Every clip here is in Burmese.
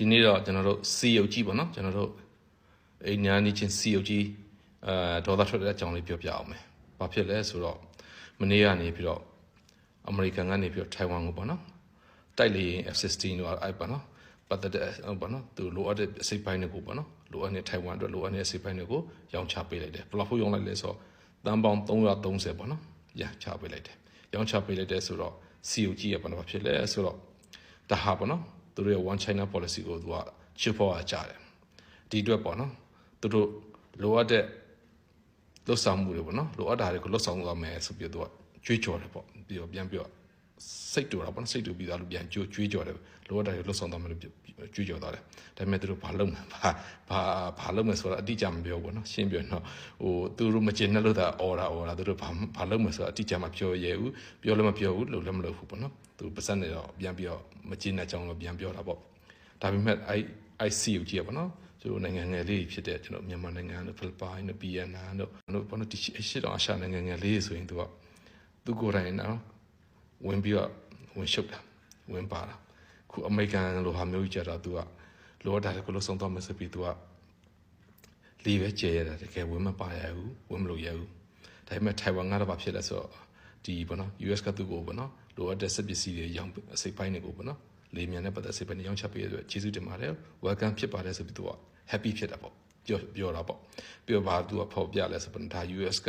ဒီနေ့တော့ကျွန်တော်တို့စီယုတ်ကြီးပေါ့နော်ကျွန်တော်တို့အိမ်ညာနေချင်းစီယုတ်ကြီးအဲဒေါသထွက်တဲ့အကြောင်းလေးပြောပြအောင်မယ်။ဘာဖြစ်လဲဆိုတော့မနေ့ကနေပြီးတော့အမေရိကန်ကနေပြီးတော့ထိုင်ဝမ်ကိုပေါ့နော်တိုက်လေရင် F16 တော့အဲ့ပေါ့နော်ပတ်သက်တဲ့ဟုတ်ပေါ့နော်သူလိုအပ်တဲ့အစိပ်ပိုင်းတွေကိုပေါ့နော်လိုအပ်တဲ့ထိုင်ဝမ်အတွက်လိုအပ်တဲ့အစိပ်ပိုင်းတွေကိုရောင်းချပေးလိုက်တယ်ဘယ်လောက်ဖို့ရောင်းလိုက်လဲဆိုတော့တန်ပေါင်း330ပေါ့နော်ရချပေးလိုက်တယ်ရောင်းချပေးလိုက်တယ်ဆိုတော့ COG ရပေါ့နော်ဘာဖြစ်လဲဆိုတော့ဒါဟာပေါ့နော် သူတို့ရဲ့ one china policy ကိုသူကချစ်ဖို့အားကြတယ်ဒီအတွက်ပေါ့နော်သူတို့လိုအပ်တဲ့လှုပ်ဆောင်မှုတွေပေါ့နော်လိုအပ်တာတွေကိုလှုပ်ဆောင်သွားမယ်ဆိုပြီးတော့သူကကြွေးကြော်တယ်ပေါ့ပြီးတော့ပြန်ပြီးတော့ စိတ်တူတာပေါ့နော်စိတ်တူပြီးသားလို့ပြန်ကြွေးကြွေးကြော်တယ်လိုအပ်တာတွေလှုပ်ဆောင်သွားမယ်လို့ကြွေးကြော်သွားတယ်ဒါပေမဲ့သူတို့ဘာလုပ်မှာဘာဘာဘာလုပ်မယ်ဆိုတော့အတိအကျမပြောဘူးပေါ့နော်ရှင်းပြတော့ဟိုသူတို့မကျင်တဲ့လို့သာအော်တာအော်တာသူတို့ဘာဘာလုပ်မယ်ဆိုတော့အတိအကျမပြောရဲဘူးပြောလည်းမပြောဘူးလို့လည်းမလုပ်ဘူးပေါ့နော်သူပါစက်နေတော့ပြန်ပြီးတော့မကျင်တဲ့အကြောင်းတော့ပြန်ပြောတာပေါ့ဒါပေမဲ့အဲ့ IC ကိုကြည့်ရပါတော့ကျွန်တော်နိုင်ငံငယ်လေးဖြစ်တဲ့ကျွန်တော်မြန်မာနိုင်ငံတို့ဖိလစ်ပိုင်တို့ဗီယက်နမ်တို့တို့ဘာလို့ဒီရှစ်တောင်အရှာနိုင်ငံငယ်လေးဆိုရင်သူကသူကိုယ်တိုင်နော် ဝင်ပြီးတော့ဝင်ရှုပ်တာဝင်ပါတာခုအမေရိကန်လိုဟာမျိုးကြီးကြတော့သူကလိုအပ်တာကိုလို့ဆုံးသွားမယ်ဆိုပြီးသူကလီပဲကျဲရတာတကယ်ဝင်မပါရဘူးဝင်မလို့ရဘူးဒါပေမဲ့ထိုင်ဝမ်ကတော့ဘာဖြစ်လဲဆိုတော့ဒီဘောနော် US ကသူ့ကိုဘောနော်လိုအပ်တဲ့စက်ပစ္စည်းတွေရောင်းအစိပ်ပိုင်းတွေကိုဘောနော်လေမြန်တဲ့ပတ်သက်စိပ်ပိုင်းတွေရောင်းချပေးရတဲ့ကျေးဇူးတင်ပါတယ် welcome ဖြစ်ပါတယ်ဆိုပြီးသူက happy ဖြစ်တာပေါ့ပြောပြောတာပေါ့ပြီးတော့ဘာသူကဖော်ပြလဲဆိုတော့ဒါ US က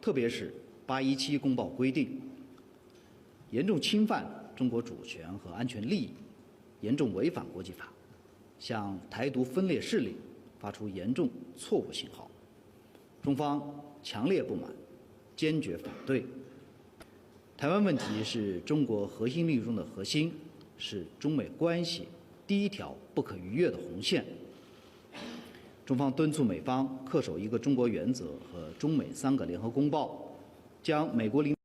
特别是八一七公报规定，严重侵犯中国主权和安全利益，严重违反国际法，向台独分裂势力发出严重错误信号。中方强烈不满，坚决反对。台湾问题是中国核心利益中的核心，是中美关系第一条不可逾越的红线。中方敦促美方恪守一个中国原则和中美三个联合公报，将美国领